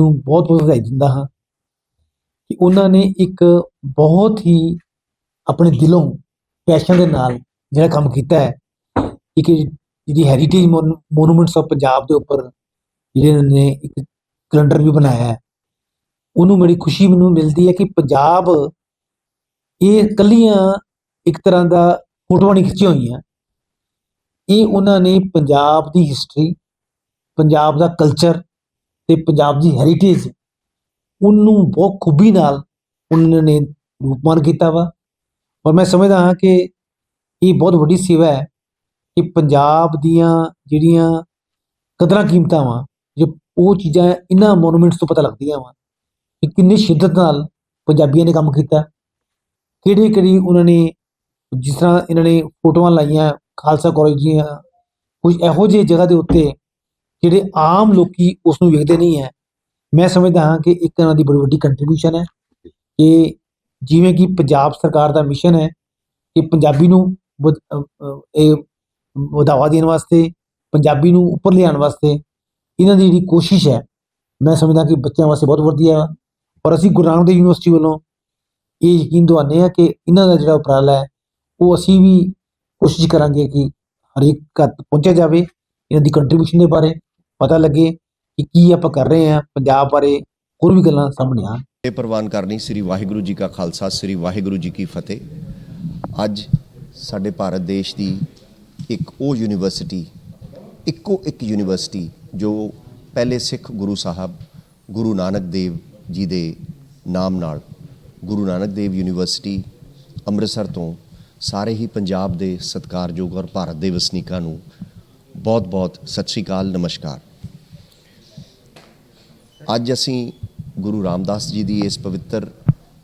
ਨੂੰ ਬਹੁਤ ਬਹੁਤ ਵਧਾਈ ਦਿੰਦਾ ਹਾਂ ਕਿ ਉਹਨਾਂ ਨੇ ਇੱਕ ਬਹੁਤ ਹੀ ਆਪਣੇ ਦਿਲੋਂ ਪੈਸ਼ਨ ਦੇ ਨਾਲ ਜਿਹੜਾ ਕੰਮ ਕੀਤਾ ਹੈ, ਇੱਕ ਜਿਹੜੀ ਹੈਰੀਟੇਜ ਮੋਨੂਮੈਂਟਸ ਆਫ ਪੰਜਾਬ ਦੇ ਉੱਪਰ ਜਿਹੜੇ ਇਹਨਾਂ ਨੇ ਇੱਕ ਕੈਲੰਡਰ ਵੀ ਬਣਾਇਆ ਹੈ, ਉਹਨੂੰ ਬੜੀ ਖੁਸ਼ੀ ਮੈਨੂੰ ਮਿਲਦੀ ਹੈ ਕਿ ਪੰਜਾਬ ਇਹ ਇਕੱਲੀਆਂ ਇੱਕ ਤਰ੍ਹਾਂ ਦਾ ਫੋਟੋਆਂ ਨਹੀਂ ਖਿੱਚੀਆਂ ਹੋਈਆਂ। ਇਹ ਉਹਨਾਂ ਨੇ ਪੰਜਾਬ ਦੀ ਹਿਸਟਰੀ ਪੰਜਾਬ ਦਾ ਕਲਚਰ ਤੇ ਪੰਜਾਬ ਦੀ ਹੈਰੀਟੇਜ ਉਹਨੂੰ ਬਹੁਤ ਖੂਬੀ ਨਾਲ ਉਹਨਾਂ ਨੇ ਰੂਪਮਾਨ ਕੀਤਾ ਵਾ। ਔਰ ਮੈਂ ਸਮਝਦਾ ਹਾਂ ਕਿ ਇਹ ਬਹੁਤ ਵੱਡੀ ਸੇਵਾ ਹੈ ਕਿ ਪੰਜਾਬ ਦੀਆਂ ਜਿਹੜੀਆਂ ਕਦਰਾਂ ਕੀਮਤਾਂ ਵਾ, ਜੋ ਉਹ ਚੀਜ਼ਾਂ ਇਹਨਾਂ ਮੋਨੂਮੈਂਟਸ ਤੋਂ ਪਤਾ ਲੱਗਦੀਆਂ ਵਾ ਕਿ ਕਿੰਨੀ ਸ਼ਿੱਦਤ ਨਾਲ ਪੰਜਾਬੀਆਂ ਨੇ ਕੰਮ ਕੀਤਾ। ਕਿਹੜੀ ਕਿਹੜੀ ਉਹਨਾਂ ਨੇ ਜਿਸ ਤਰ੍ਹਾਂ ਇਹਨਾਂ ਨੇ ਫੋਟੋਆਂ ਲਾਈਆਂ, ਖਾਲਸਾ ਕਾਲਜ ਦੀਆਂ ਕੁਝ ਇਹੋ ਜਿਹੀ ਜਗ੍ਹਾ ਦੇ ਉੱਤੇ ਜਿਹੜੇ ਆਮ ਲੋਕੀ ਉਸ ਨੂੰ ਵੇਖਦੇ ਨਹੀਂ ਹੈ। ਮੈਂ ਸਮਝਦਾ ਹਾਂ ਕਿ ਇੱਕ ਤਰ੍ਹਾਂ ਦੀ ਬੜੀ ਵੱਡੀ ਕੰਟਰੀਬਿਊਸ਼ਨ ਹੈ ਕਿ ਜਿਵੇਂ ਕਿ ਪੰਜਾਬ ਸਰਕਾਰ ਦਾ ਮਿਸ਼ਨ ਹੈ ਕਿ ਪੰਜਾਬੀ ਨੂੰ ਵਧ- ਇਹ ਵਧਾਵਾ ਦੇਣ ਵਾਸਤੇ, ਪੰਜਾਬੀ ਨੂੰ ਉੱਪਰ ਲਿਆਉਣ ਵਾਸਤੇ ਇਹਨਾਂ ਦੀ ਜਿਹੜੀ ਕੋਸ਼ਿਸ਼ ਹੈ, ਮੈਂ ਸਮਝਦਾ ਕਿ ਬੱਚਿਆਂ ਵਾਸਤੇ ਬਹੁਤ ਵਧੀਆ ਹੈ ਔਰ ਅਸੀਂ ਗੁਰੂ ਨਾਨਕ ਦੇਵ ਯੂਨੀਵਰਸਿਟੀ ਵੱਲੋਂ ਇਹ ਯਕੀਨ ਦਵਾਉਂਦੇ ਹਾਂ ਕਿ ਇਹਨਾਂ ਦਾ ਜਿਹੜਾ ਉਪਰਾਲਾ ਹੈ, ਉਹ ਅਸੀਂ ਵੀ ਕੋਸ਼ਿਸ਼ ਕਰਾਂਗੇ ਕਿ ਹਰੇਕ ਘਰ ਪਹੁੰਚਿਆ ਜਾਵੇ, ਇਹਨਾਂ ਦੀ ਕੰਟਰੀਬਿਊਸ਼ਨ ਦੇ ਬਾਰੇ। ਪਤਾ ਲੱਗੇ ਕਿ ਕੀ ਆਪਾਂ ਕਰ ਰਹੇ ਹਾਂ, ਪੰਜਾਬ ਬਾਰੇ ਹੋਰ ਵੀ ਗੱਲਾਂ ਸਾਹਮਣੇ ਆਉਣ। ਇਹ ਪ੍ਰਵਾਨ ਕਰਨੀ ਸ੍ਰੀ ਵਾਹਿਗੁਰੂ ਜੀ ਕਾ ਖਾਲਸਾ, ਸ੍ਰੀ ਵਾਹਿਗੁਰੂ ਜੀ ਕੀ ਫਤਿਹ। ਅੱਜ ਸਾਡੇ ਭਾਰਤ ਦੇਸ਼ ਦੀ ਇੱਕ ਉਹ ਯੂਨੀਵਰਸਿਟੀ, ਇੱਕੋ ਇੱਕ ਯੂਨੀਵਰਸਿਟੀ ਜੋ ਪਹਿਲੇ ਸਿੱਖ ਗੁਰੂ ਸਾਹਿਬ, ਗੁਰੂ ਨਾਨਕ ਦੇਵ ਜੀ ਦੇ ਨਾਮ ਨਾਲ ਗੁਰੂ ਨਾਨਕ ਦੇਵ ਯੂਨੀਵਰਸਿਟੀ ਅੰਮ੍ਰਿਤਸਰ ਤੋਂ ਸਾਰੇ ਹੀ ਪੰਜਾਬ ਦੇ ਸਤਿਕਾਰਯੋਗ ਔਰ ਭਾਰਤ ਦੇ ਵਸਨੀਕਾਂ ਨੂੰ ਬਹੁਤ-ਬਹੁਤ ਸਤਿ ਸ਼੍ਰੀ ਅਕਾਲ, ਨਮਸਕਾਰ। ਅੱਜ ਅਸੀਂ ਗੁਰੂ ਰਾਮਦਾਸ ਜੀ ਦੀ ਇਸ ਪਵਿੱਤਰ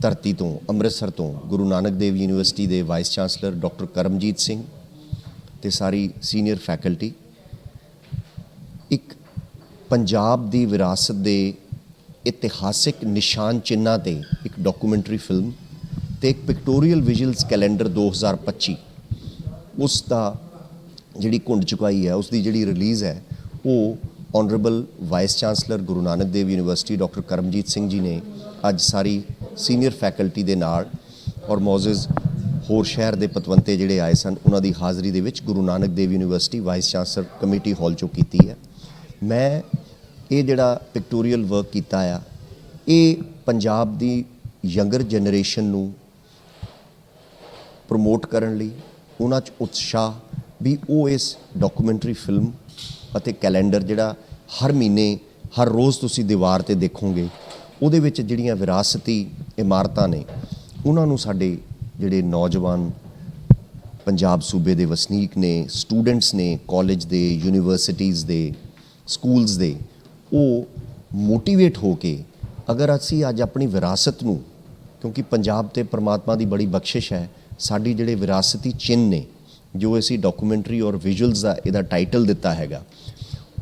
ਧਰਤੀ ਤੋਂ, ਅੰਮ੍ਰਿਤਸਰ ਤੋਂ ਗੁਰੂ ਨਾਨਕ ਦੇਵ ਯੂਨੀਵਰਸਿਟੀ ਦੇ vice chancellor doctor Karamjit Singh ਤੇ ਸਾਰੀ ਸੀਨੀਅਰ ਫੈਕਲਟੀ। ਇੱਕ ਪੰਜਾਬ ਦੀ ਵਿਰਾਸਤ ਦੇ ਇਤਿਹਾਸਿਕ ਨਿਸ਼ਾਨ ਚਿੰਨਾਂ ਤੇ ਇੱਕ ਡਾਕੂਮੈਂਟਰੀ ਫਿਲਮ ਤੇ ਇੱਕ ਪਿਕਟੋਰੀਅਲ ਵਿਜ਼ੂਅਲਸ ਕੈਲੰਡਰ 2025 ਉਸ ਦਾ ਜਿਹੜੀ ਘੁੰਡ ਚੁਕਾਈ ਹੈ, ਉਸ ਦੀ ਜਿਹੜੀ ਰਿਲੀਜ਼ ਹੈ, ਉਹ honourable vice chancellor Guru Nanak Dev university doctor Karamjit Singh ji ਨੇ ਅੱਜ ਸਾਰੀ ਸੀਨੀਅਰ ਫੈਕਲਟੀ ਦੇ ਨਾਲ ਔਰ ਮੌਜਜ਼ ਹੋਰ ਸ਼ਹਿਰ ਦੇ ਪਤਵੰਤੇ ਜਿਹੜੇ ਆਏ ਸਨ, ਉਹਨਾਂ ਦੀ ਹਾਜ਼ਰੀ ਦੇ ਵਿੱਚ Guru Nanak Dev university vice chancellor committee hall ਚੋਂ ਕੀਤੀ ਹੈ। ਮੈਂ ਇਹ ਜਿਹੜਾ ਪਿਕਟੋਰੀਅਲ ਵਰਕ ਕੀਤਾ ਆ, ਇਹ ਪੰਜਾਬ ਦੀ ਯੰਗਰ ਜਨਰੇਸ਼ਨ ਨੂੰ ਪ੍ਰਮੋਟ ਕਰਨ ਲਈ, ਉਹਨਾਂ 'ਚ ਉਤਸ਼ਾਹ ਵੀ ਉਹ ਇਸ ਡਾਕੂਮੈਂਟਰੀ ਫਿਲਮ ਅਤੇ ਕੈਲੰਡਰ ਜਿਹੜਾ ਹਰ ਮਹੀਨੇ, ਹਰ ਰੋਜ਼ ਤੁਸੀਂ ਦੀਵਾਰ ਤੇ ਦੇਖੋਗੇ, ਉਹਦੇ ਵਿੱਚ ਜਿਹੜੀਆਂ ਵਿਰਾਸਤੀ ਇਮਾਰਤਾਂ ਨੇ, ਉਹਨਾਂ ਨੂੰ ਸਾਡੇ ਜਿਹੜੇ ਨੌਜਵਾਨ ਪੰਜਾਬ ਸੂਬੇ ਦੇ ਵਸਨੀਕ ਨੇ, ਸਟੂਡੈਂਟਸ ਨੇ, ਕਾਲਜ ਦੇ, ਯੂਨੀਵਰਸਿਟੀਜ਼ ਦੇ, ਸਕੂਲਸ ਦੇ, ਉਹ ਮੋਟੀਵੇਟ ਹੋ ਕੇ ਅਗਰ ਅਸੀਂ ਅੱਜ ਆਪਣੀ ਵਿਰਾਸਤ ਨੂੰ, ਕਿਉਂਕਿ ਪੰਜਾਬ ਤੇ ਪ੍ਰਮਾਤਮਾ ਦੀ ਬੜੀ ਬਖਸ਼ਿਸ਼ ਹੈ, ਸਾਡੀ ਜਿਹੜੇ ਵਿਰਾਸਤੀ ਚਿੰਨ੍ਹ ਨੇ, ਜੋ ਅਸੀਂ ਡਾਕੂਮੈਂਟਰੀ ਔਰ ਵਿਜ਼ੂਅਲਸ ਦਾ ਇਹਦਾ ਟਾਈਟਲ ਦਿੱਤਾ ਹੈਗਾ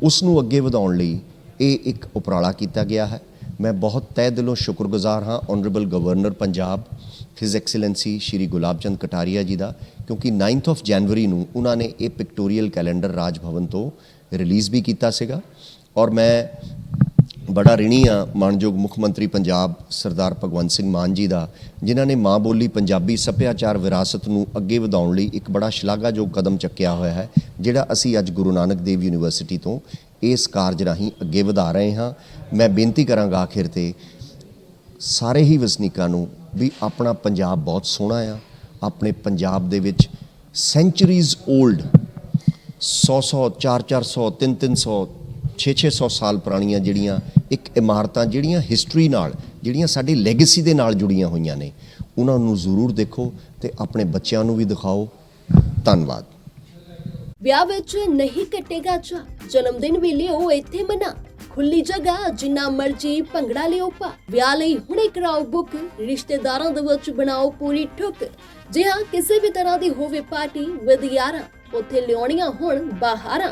ਉਸ ਨੂੰ ਅੱਗੇ ਵਧਾਉਣ ਲਈ ਇਹ ਇੱਕ ਉਪਰਾਲਾ ਕੀਤਾ ਗਿਆ ਹੈ। ਮੈਂ ਬਹੁਤ ਤਹਿ ਦਿਲੋਂ ਸ਼ੁਕਰਗੁਜ਼ਾਰ ਹਾਂ honourable governor Punjab his excellency Shri Gulab Chand Kataria ji ਦਾ, ਕਿਉਂਕਿ 9th ਆਫ ਜਨਵਰੀ ਨੂੰ ਉਹਨਾਂ ਨੇ ਇਹ ਪਿਕਟੋਰੀਅਲ ਕੈਲੰਡਰ ਰਾਜ ਭਵਨ ਤੋਂ ਰਿਲੀਜ਼ ਵੀ ਕੀਤਾ ਸੀਗਾ। ਔਰ ਮੈਂ ਬੜਾ ਰਿਣੀ ਆ ਮਾਨਯੋਗ ਮੁੱਖ ਮੰਤਰੀ ਪੰਜਾਬ ਸਰਦਾਰ ਭਗਵੰਤ ਸਿੰਘ ਮਾਨ ਜੀ ਦਾ, ਜਿਨ੍ਹਾਂ ਨੇ ਮਾਂ ਬੋਲੀ ਪੰਜਾਬੀ ਸੱਭਿਆਚਾਰ ਵਿਰਾਸਤ ਨੂੰ ਅੱਗੇ ਵਧਾਉਣ ਲਈ ਇੱਕ ਬੜਾ ਸ਼ਲਾਘਾਯੋਗ ਕਦਮ ਚੱਕਿਆ ਹੋਇਆ ਹੈ, ਜਿਹੜਾ ਅਸੀਂ ਅੱਜ ਗੁਰੂ ਨਾਨਕ ਦੇਵ ਯੂਨੀਵਰਸਿਟੀ ਤੋਂ ਇਸ ਕਾਰਜ ਰਾਹੀਂ ਅੱਗੇ ਵਧਾ ਰਹੇ ਹਾਂ। ਮੈਂ ਬੇਨਤੀ ਕਰਾਂਗਾ ਆਖਿਰ ਤੇ ਸਾਰੇ ਹੀ ਵਸਨੀਕਾਂ ਨੂੰ ਵੀ ਆਪਣਾ ਪੰਜਾਬ ਬਹੁਤ ਸੋਹਣਾ ਆ, ਆਪਣੇ ਪੰਜਾਬ ਦੇ ਵਿੱਚ ਸੈਂਚਰੀਜ਼ 올ਡ 100 100 4 400 3 300 6 600 ਸਾਲ ਪੁਰਾਣੀਆਂ ਜਿਹੜੀਆਂ ਇੱਕ ਇਮਾਰਤਾਂ ਜਿਹੜੀਆਂ ਹਿਸਟਰੀ ਨਾਲ, ਜਿਹੜੀਆਂ ਸਾਡੀ ਲੈਗੇਸੀ ਦੇ ਨਾਲ ਜੁੜੀਆਂ ਹੋਈਆਂ ਨੇ, ਉਹਨਾਂ ਨੂੰ ਜ਼ਰੂਰ ਦੇਖੋ ਤੇ ਆਪਣੇ ਬੱਚਿਆਂ ਨੂੰ ਵੀ ਦਿਖਾਓ। ਧੰਨਵਾਦ। ਵਿਆਹ ਵਿੱਚ ਨਹੀਂ ਕੱਟੇਗਾ ਚਾ ਜਨਮ ਦਿਨ ਵੇਲੇ ਉਹ ਇੱਥੇ ਮਨਾ। ਖੁੱਲੀ ਜਗ੍ਹਾ, ਜਿੰਨਾ ਮਰਜ਼ੀ ਭੰਗੜਾ ਲਿਓ ਪਾ। ਵਿਆਹ ਲਈ ਹੁਣੇ ਕਰਾਓ ਬੁੱਕ ਰਿਸ਼ਤੇਦਾਰਾਂ ਦੇ ਵਿੱਚ ਬਣਾਓ ਪੂਰੀ ਠੁੱਕ। ਜੇ ਹਾਂ, ਕਿਸੇ ਵੀ ਤਰ੍ਹਾਂ ਦੀ ਹੋਵੇ ਪਾਰਟੀ ਵਿਦ ਯਾਰਾਂ ਉੱਥੇ ਲਿਆਉਣੀਆਂ ਹੁਣ ਬਾਹਰਾਂ।